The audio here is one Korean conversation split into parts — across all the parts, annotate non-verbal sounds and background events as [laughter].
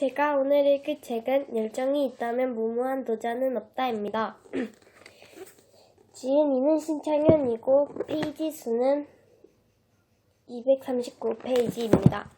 제가 오늘 읽을 책은 열정이 있다면 무모한 도전은 없다입니다. [clears throat] 지은이는 신창현이고 페이지 수는 239페이지입니다.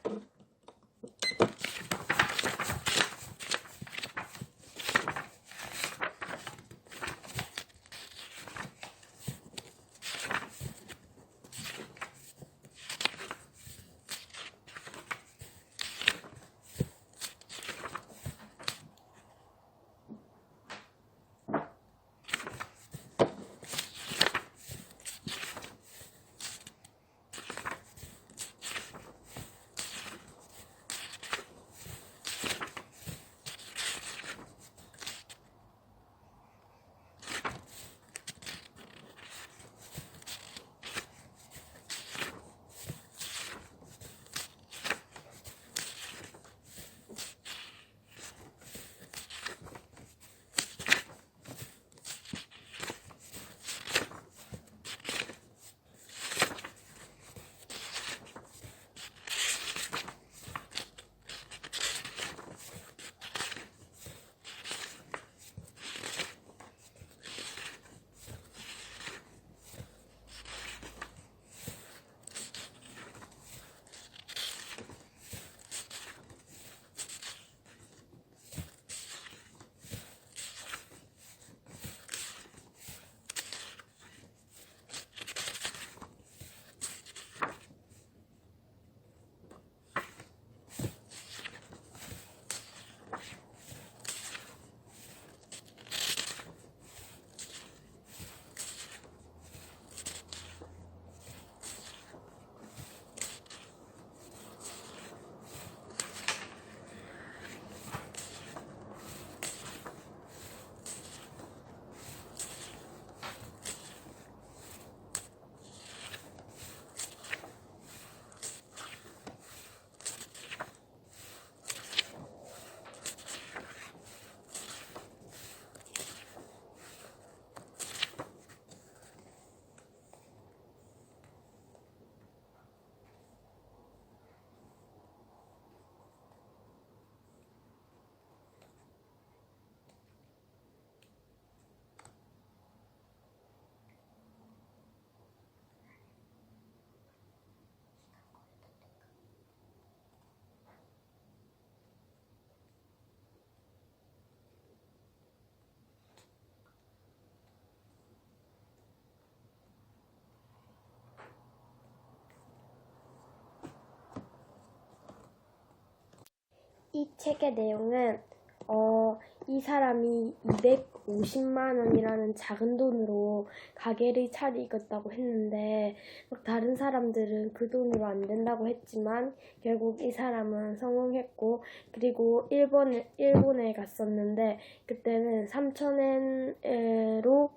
이 책의 내용은 어, 이 사람이 250만 원이라는 작은 돈으로 가게를 차리겠다고 했는데 막 다른 사람들은 그 돈으로 안 된다고 했지만 결국 이 사람은 성공했고 그리고 일본 일본에 갔었는데 그때는 3천엔으로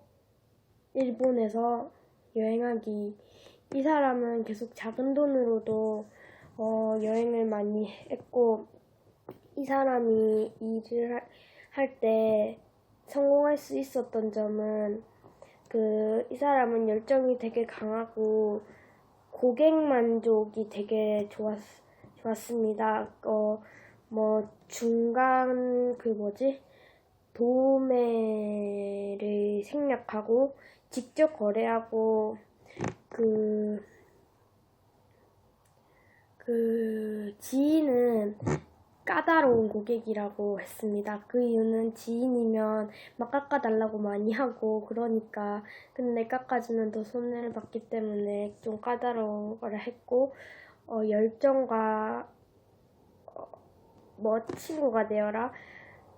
일본에서 여행하기. 이 사람은 계속 작은 돈으로도 어, 여행을 많이 했고 이 사람이 일을 할 때 성공할 수 있었던 점은 그 이 사람은 열정이 되게 강하고 고객 만족이 되게 좋았 좋았습니다. 어 뭐 중간 그 뭐지 도매를 생략하고 직접 거래하고 그, 그 지인은 까다로운 고객이라고 했습니다. 그 이유는 지인이면 막 깎아달라고 많이 하고 그러니까 근데 깎아주면 더 손해를 받기 때문에 좀 까다로운 거를 했고 어, 열정과 어, 뭐 친구가 되어라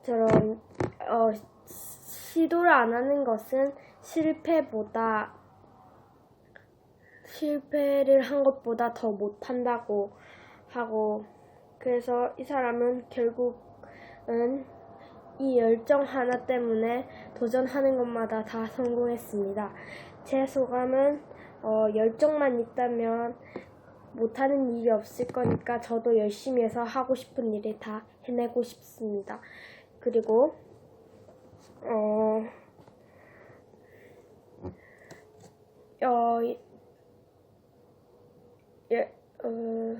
저런 어, 시도를 안 하는 것은 실패보다 실패를 한 것보다 더 못한다고 하고 그래서 이 사람은 결국은 이 열정 하나 때문에 도전하는 것마다 다 성공했습니다. 제 소감은 어, 열정만 있다면 못하는 일이 없을 거니까 저도 열심히 해서 하고 싶은 일을 다 해내고 싶습니다. 그리고 어, 어, 예, 어,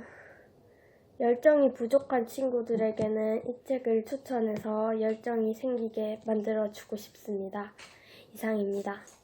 열정이 부족한 친구들에게는 이 책을 추천해서 열정이 생기게 만들어 주고 싶습니다. 이상입니다.